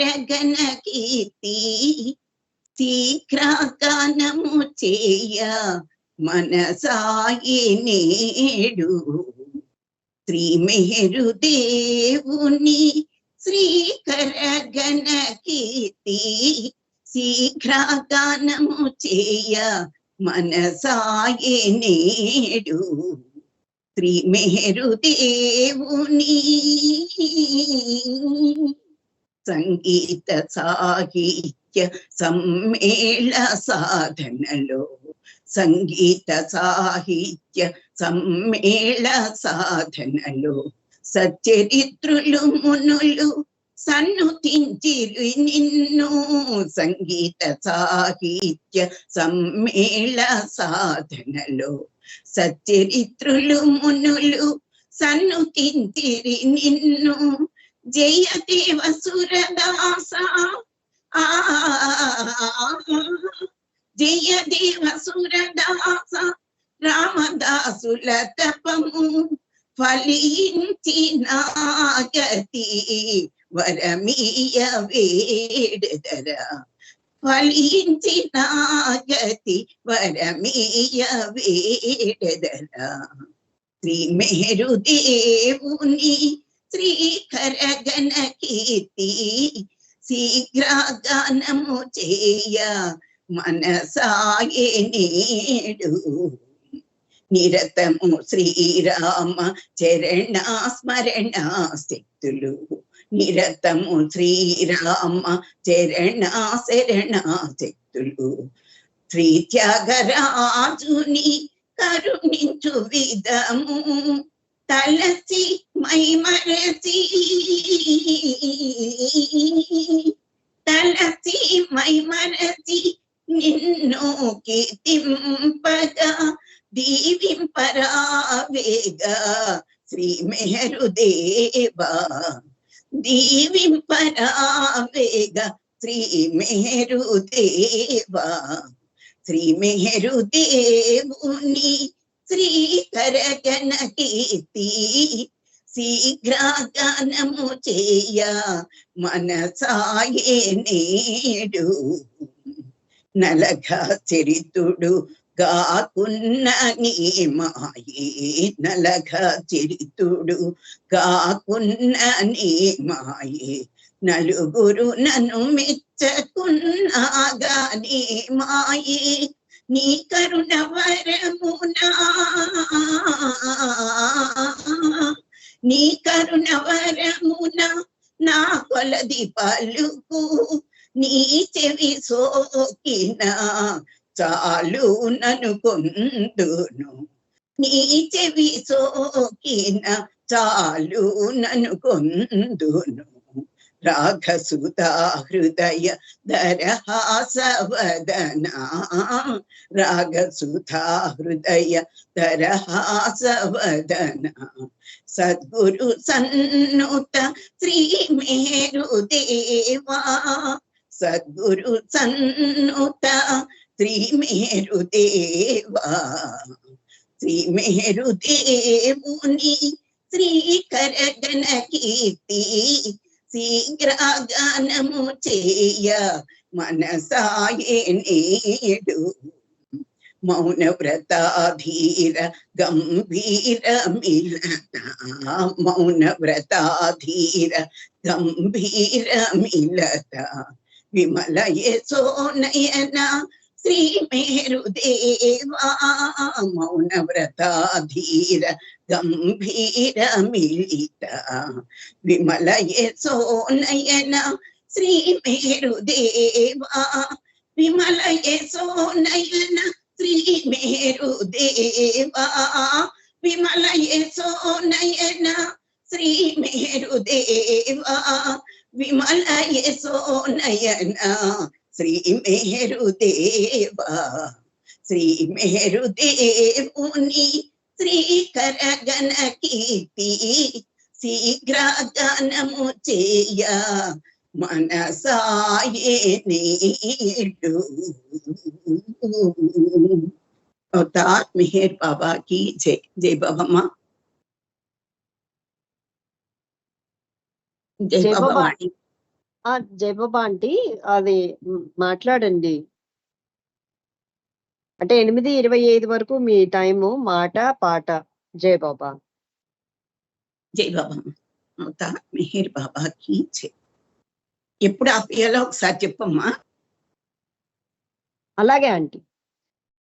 కరగన కీర్తి శీఘ్రగానము చేయ మనసాయి నేడు శ్రీమేరు దేవుని శ్రీకరగణ కీర్తి శీఘ్రగానము చేయ మనసాయి నేడు శ్రీమేరు దేవుని సంగీత సాహిత్య సమ్మేళ సాధనలో సంగీత సాహిత్య సమ్మేళ సాధనలో సచ్చరిత్రులు మునులు సన్నుతించిరి నిన్ను సంగీత సాహిత్య సమ్మేళ సాధనలో సచ్చరిత్రులు మునులు సన్నుతించిరి నిన్ను జయ దేవ సురదాస ఆ జయ సురదాస రామదాసుల తపము ఫలించిన గతి వరమీయ వేడదర ఫలించిన గతి వరమీయ వేడదర శ్రీమేరు దేవుని శ్రీకరగణ కీర్తి శీఘ్రగానము చేయ మనసాయే నేడు నిరతము శ్రీరామ చరణ స్మరణ శక్తులు నిరతము శ్రీరామ చరణ శరణ శక్తులు శ్రీ త్యాగరాజుని కరుణించు విధము தளசி மைமரசி தளசி மைமரசி நின்னோக்கி திம்பக தீவிம்பராவேக ஸ்ரீமேருதேவா தீவிம்பராவேக ஸ்ரீமேருதேவா ஸ்ரீமேருதேவுனி దేవా దీవింపరావేగా శ్రీకరగణ కీర్తి శీఘ్రగానము చేయ మనసాయే నేడు నలగ చరితుడు కాకున్న నీ మాయే నలగ చరితుడు కాకున్న నీ మాయే నలుగురు నన్ను మెచ్చకున్నాగా నీ మాయే నీ కరుణ వరమునా నీ. కరుణ వరమున నా. కొలది పలుకు నీ చెవి సోకిన చాలు ననుకొందును నీ చెవి సోకిన చాలు నను కొందును. राघसूता हृदय दरहासवदना राघसूता हृदय दरहासवदना सद्गुरु सन्नुत श्री मेरुदेवा सद्गुरु सन्नुत श्री मेरुदेवा श्री मेरुदेव मुनि श्री करगन कीर्ति। Sigraganmu ah, ah, ceya mana saya ini itu mauna brata adhira gambira milata mauna brata adhira gambira milata vimala yeso nayana Shri మేరు దేవా గంభీర మిలిత విమల సోనయన శ్రీ మేరు దేవా విమల యశో శ్రీ మేరు దేవా విమల యశో శ్రీ మేరు దేవా విమల యశో నయన శ్రీ మేరు దేవా శ్రీ మేరు దేవుని శ్రీకరగణ కీర్తి శీఘ్రగణము చేయ మనసాయే నీడు అవతార్ మెహర్ బాబా की जय जय बाबा माँ जय जय बाबा बाबा। वाणी ఆ! జయబాబా ఆంటీ అది మాట్లాడండి. అంటే 8:25 వరకు మీ టైము. మాట, పాట. జయబాబా. జై బాబా ముతా మెహర్ బాబాకి ఎప్పుడు ఆపేయాలో ఒకసారి చెప్పమ్మా అలాగే ఆంటీ.